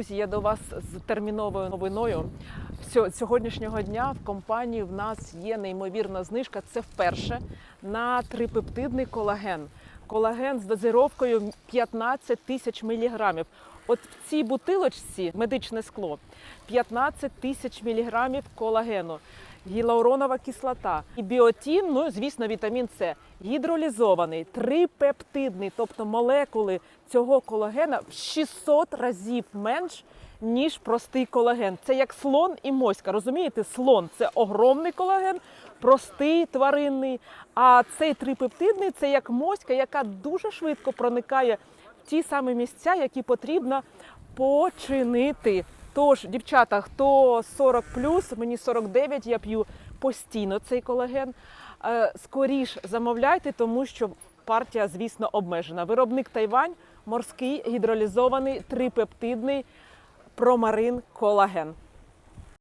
Друзі, я до вас з терміновою новиною. Сьо- Сьогоднішнього дня в компанії в нас є неймовірна знижка. Це вперше на трипептидний колаген. Колаген з дозировкою 15 тисяч міліграмів. От в цій бутилочці медичне скло 15 тисяч міліграмів колагену, гіалуронова кислота і біотін, ну звісно, вітамін С. Гідролізований, трипептидний, тобто молекули цього колагена в 600 разів менш, ніж простий колаген. Це як слон і моська. Розумієте, слон це огромний колаген, простий тваринний. А цей трипептидний це як моська, яка дуже швидко проникає в ті самі місця, які потрібно починити. Тож, дівчата, хто 40 мені 49, я п'ю постійно цей колаген. Е, Скоріш замовляйте, тому що партія, звісно, обмежена. Виробник Тайвань, морський гідролізований трипептидний промарин колаген.